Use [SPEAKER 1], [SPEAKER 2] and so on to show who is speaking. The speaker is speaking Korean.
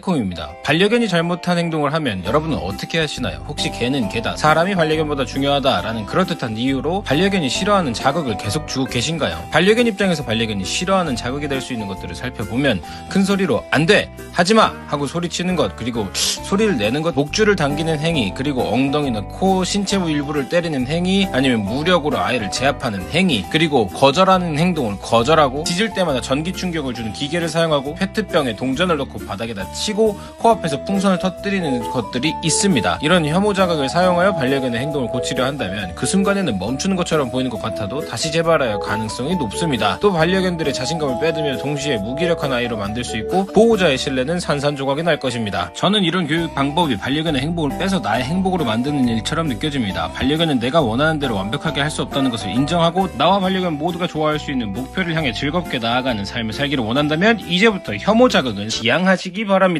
[SPEAKER 1] 콤입니다. 반려견이 잘못한 행동을 하면 여러분은 어떻게 하시나요? 혹시 개는 개다, 사람이 반려견보다 중요하다라는 그럴듯한 이유로 반려견이 싫어하는 자극을 계속 주고 계신가요? 반려견 입장에서 반려견이 싫어하는 자극이 될 수 있는 것들을 살펴보면 큰 소리로 안 돼! 하지 마! 하고 소리치는 것, 그리고 소리를 내는 것, 목줄을 당기는 행위, 그리고 엉덩이나 코, 신체부 일부를 때리는 행위, 아니면 무력으로 아이를 제압하는 행위, 그리고 거절하는 행동을 거절하고 짖을 때마다 전기 충격을 주는 기계를 사용하고 페트병에 동전을 넣고 바닥에다 치고 코앞에서 풍선을 터뜨리는 것들이 있습니다. 이런 혐오 자극을 사용하여 반려견의 행동을 고치려 한다면 그 순간에는 멈추는 것처럼 보이는 것 같아도 다시 재발할 가능성이 높습니다. 또 반려견들의 자신감을 빼두며 동시에 무기력한 아이로 만들 수 있고 보호자의 신뢰는 산산조각이 날 것입니다. 저는 이런 교육 방법이 반려견의 행복을 빼서 나의 행복으로 만드는 일처럼 느껴집니다. 반려견은 내가 원하는 대로 완벽하게 할 수 없다는 것을 인정하고 나와 반려견 모두가 좋아할 수 있는 목표를 향해 즐겁게 나아가는 삶을 살기를 원한다면 이제부터 혐오 자극은 지양하시기 바랍니다.